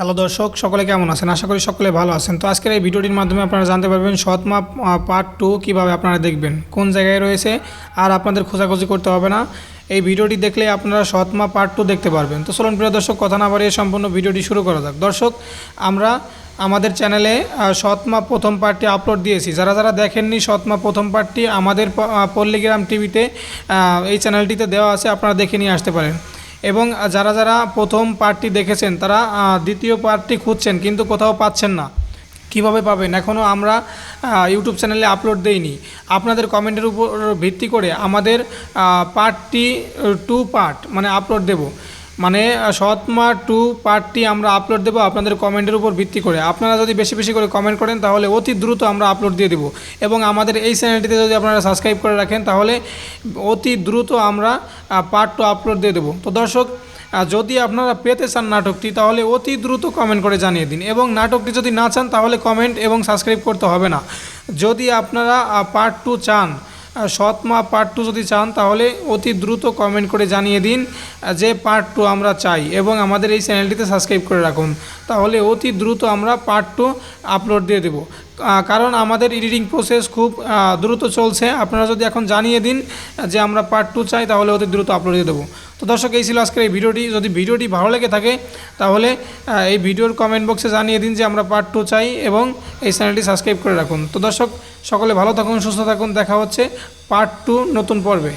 Hello দর্শক, সকলে কেমন আছেন? আশা করি সকলে ভালো আছেন। তো আজকের এই ভিডিওটির মাধ্যমে আপনারা জানতে পারবেন সৎমা পার্ট টু কীভাবে আপনারা দেখবেন, কোন জায়গায় রয়েছে, আর আপনাদের খোঁজাখুঁজি করতে হবে না। এই ভিডিওটি দেখলে আপনারা সৎমা পার্ট টু দেখতে পারবেন। তো চলুন প্রিয় দর্শক, কথা না বাড়িয়ে সম্পূর্ণ ভিডিওটি শুরু করা যাক। দর্শক, আমরা আমাদের চ্যানেলে সৎমা প্রথম পার্টটি আপলোড দিয়েছি। যারা যারা দেখেননি সৎমা প্রথম পার্টটি আমাদের পল্লীগ্রাম টিভিতে এই চ্যানেলটিতে দেওয়া আছে, আপনারা দেখে নিয়ে আসতে পারেন। এবং যারা যারা প্রথম পার্টটি দেখেছেন, তারা দ্বিতীয় পার্টটি খুঁজছেন, কিন্তু কোথাও পাচ্ছেন না। কীভাবে পাবেন? এখনও আমরা ইউটিউব চ্যানেলে আপলোড দেইনি। আপনাদের কমেন্টের উপর ভিত্তি করে আমাদের পার্টটি টু পার্ট মানে আপলোড দেব। মানে সৎমা টু পার্টটি আমরা আপলোড দেবো আপনাদের কমেন্টের উপর ভিত্তি করে। আপনারা যদি বেশি বেশি করে কমেন্ট করেন, তাহলে অতি দ্রুত আমরা আপলোড দিয়ে দেবো। এবং আমাদের এই চ্যানেলটিতে যদি আপনারা সাবস্ক্রাইব করে রাখেন, তাহলে অতি দ্রুত আমরা পার্ট টু আপলোড দিয়ে দেবো। তো দর্শক যদি আপনারা পেতে চান নাটকটি, তাহলে অতি দ্রুত কমেন্ট করে জানিয়ে দিন। এবং নাটকটি যদি না চান, তাহলে কমেন্ট এবং সাবস্ক্রাইব করতে হবে না। যদি আপনারা পার্ট টু চান আহ, সৎমা পার্ট টু যদি চান তাহলে অতি দ্রুত কমেন্ট করে জানিয়ে দিন যে পার্ট টু আমরা চাই এবং আমাদের এই চ্যানেলটিতে সাবস্ক্রাইব করে রাখুন। তাহলে অতি দ্রুত আমরা পার্ট টু আপলোড দিয়ে দেবো। কারণ আমাদের এডিটিং প্রসেস খুব দ্রুত চলছে। আপনারা যদি এখন জানিয়ে দিন যে আমরা পার্ট টু চাই তাহলে অতি দ্রুত আপলোড দিয়ে দেবো। তো দর্শক, এই ছিল আজকের এই ভিডিওটি। যদি ভিডিওটি ভালো লেগে থাকে, তাহলে এই ভিডিওর কমেন্ট বক্সে জানিয়ে দিন যে আমরা পার্ট টু চাই এবং এই চ্যানেলটি সাবস্ক্রাইব করে রাখুন। তো দর্শক, সকলে ভালো থাকুন, সুস্থ থাকুন। দেখা হচ্ছে পার্ট টু নতুন পর্বে।